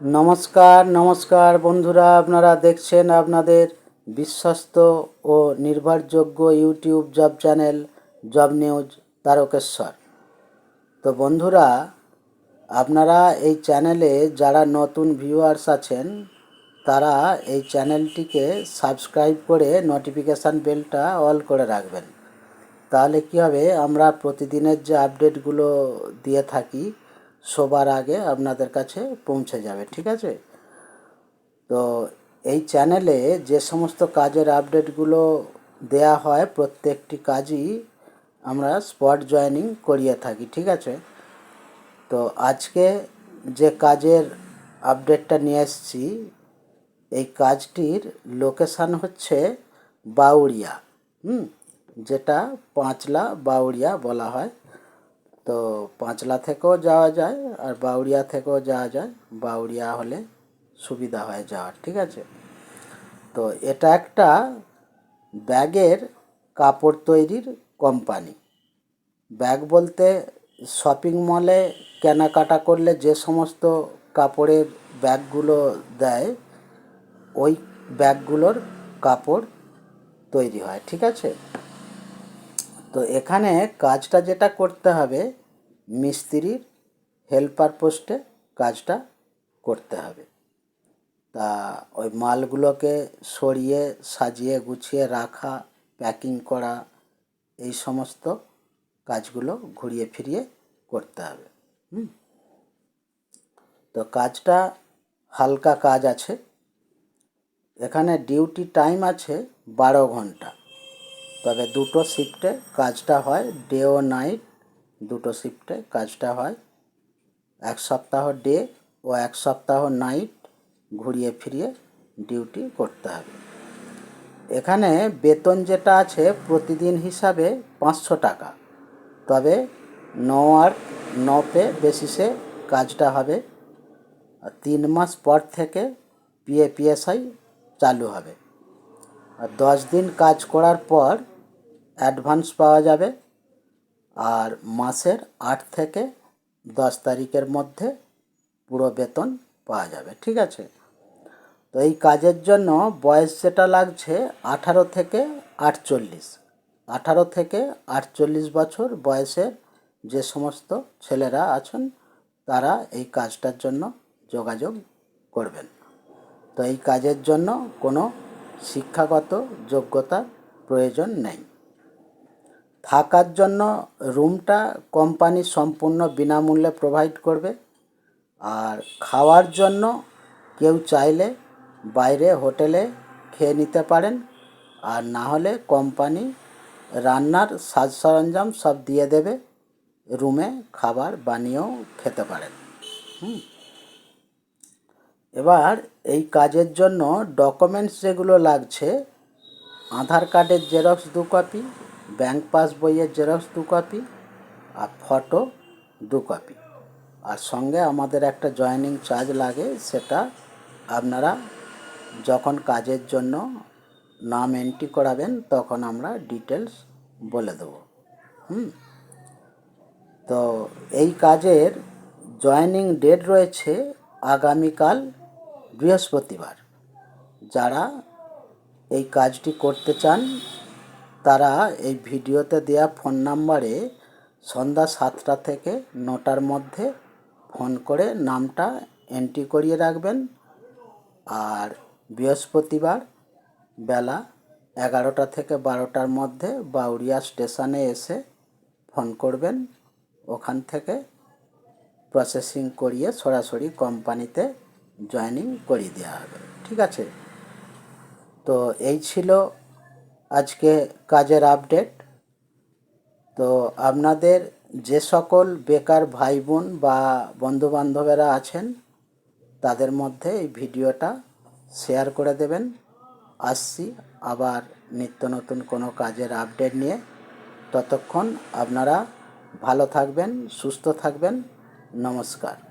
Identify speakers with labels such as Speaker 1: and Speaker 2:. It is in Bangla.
Speaker 1: নমস্কার নমস্কার বন্ধুরা, আপনারা দেখছেন আপনাদের বিশ্বস্ত ও নির্ভরযোগ্য YouTube job channel, job news Tarakeswar. তো বন্ধুরা, আপনারা এই চ্যানেলে যারা নতুন ভিউয়ার্স আছেন, তারা এই চ্যানেলটিকে সাবস্ক্রাইব করে নোটিফিকেশান বেলটা অল করে রাখবেন। তাহলে কী হবে, আমরা প্রতিদিনের যে আপডেটগুলো দিয়ে থাকি সবার আগে আপনাদের কাছে পৌঁছে যাবে, ঠিক আছে? তো এই চ্যানেলে যে সমস্ত কাজের আপডেটগুলো দেয়া হয়, প্রত্যেকটি কাজই আমরা স্পট জয়েনিং করিয়ে থাকি, ঠিক আছে? তো আজকে যে কাজের আপডেটটা নিয়ে এসেছি, এই কাজটির লোকেশান হচ্ছে বাউরিয়া হুম? যেটা পাঁচলা বাউরিয়া বলা হয়। তো পাঁচলা থেকেও যাওয়া যায় আর বাউরিয়া থেকেও যাওয়া যায়। বাউরিয়া হলে সুবিধা হয় যাওয়ার, ঠিক আছে? তো এটা একটা ব্যাগের কাপড় তৈরির কোম্পানি। ব্যাগ বলতে শপিং মলে কেনাকাটা করলে যে সমস্ত কাপড়ের ব্যাগগুলো দেয়, ওই ব্যাগগুলোর কাপড় তৈরি হয়, ঠিক আছে? তো এখানে কাজটা যেটা করতে হবে, মিস্ত্রির হেল্পার পোস্টে কাজটা করতে হবে। তা ওই মালগুলোকে সরিয়ে, সাজিয়ে, গুছিয়ে রাখা প্যাকিং করা, এই সমস্ত কাজগুলো ঘুরিয়ে ফিরিয়ে করতে হবে। হুম? তো কাজটা হালকা কাজ আছে। এখানে ডিউটি টাইম আছে বারো ঘণ্টা। তবে দুটো শিফটে কাজটা হয় ডে ও নাইট দুটো শিফটে কাজটা হয়। এক সপ্তাহ ডে ও এক সপ্তাহ নাইট ঘুরিয়ে ফিরিয়ে ডিউটি করতে হবে। এখানে বেতন যেটা আছে প্রতিদিন হিসাবে পাঁচশো টাকা। তবে ন আর ন পে বেসিসে কাজটা হবে। তিন মাস পর থেকে পিএ পিএসআই চালু হবে। আর দশ দিন কাজ করার পর অ্যাডভান্স পাওয়া যাবে। আর মাসের আট থেকে দশ তারিখের মধ্যে পুরো বেতন পাওয়া যাবে, ঠিক আছে? তো এই কাজের জন্য বয়স যেটা লাগছে আঠারো থেকে আটচল্লিশ। আঠারো থেকে আটচল্লিশ বছর বয়সের যে সমস্ত ছেলেরা আছেন, তারা এই কাজটার জন্য যোগাযোগ করবেন। তো এই কাজের জন্য কোনো শিক্ষাগত যোগ্যতার প্রয়োজন নেই। থাকার জন্য রুমটা কোম্পানি সম্পূর্ণ বিনামূল্যে প্রোভাইড করবে। আর খাওয়ার জন্য কেউ চাইলে বাইরে হোটেলে খেয়ে নিতে পারেন। আর না হলে কোম্পানি রান্নার সাজ সরঞ্জাম সব দিয়ে দেবে। রুমে খাবার বানিয়েও খেতে পারেন। এবার এই কাজের জন্য ডকুমেন্টস যেগুলো লাগছে, আধার কার্ডের জেরক্স দু কপি ব্যাংক পাস বইয়ের জেরক্স দু কপি আর ফটো দু কপি। আর সঙ্গে আমাদের একটা জয়েনিং চার্জ লাগে, সেটা আপনারা যখন কাজের জন্য নাম এন্ট্রি করাবেন, তখন আমরা ডিটেলস বলে দেবো। হুম? তো এই কাজের জয়েনিং ডেট রয়েছে আগামীকাল বৃহস্পতিবার। যারা এই কাজটি করতে চান তারা এই ভিডিওতে দেওয়া ফোন নাম্বারে সন্ধ্যা সাতটা থেকে নটার মধ্যে ফোন করে নামটা এন্ট্রি করিয়ে রাখবেন। আর বৃহস্পতিবার বেলা এগারোটা থেকে বারোটার মধ্যে বাউরিয়া স্টেশনে এসে ফোন করবেন। ওখান থেকে প্রসেসিং করিয়ে সরাসরি কোম্পানিতে জয়েনিং করিয়ে দেওয়া হবে। ঠিক আছে? তো এই ছিল আজকে কাজের আপডেট তো আপনাদের যে সকল বেকার ভাই বোন বা বন্ধুবান্ধবেরা আছেন, তাদের মধ্যে এই ভিডিওটা শেয়ার করে দেবেন। আসছি আবার নিত্য নতুন কোনো কাজের আপডেট নিয়ে। ততক্ষণ আপনারা ভালো থাকবেন, সুস্থ থাকবেন। নমস্কার।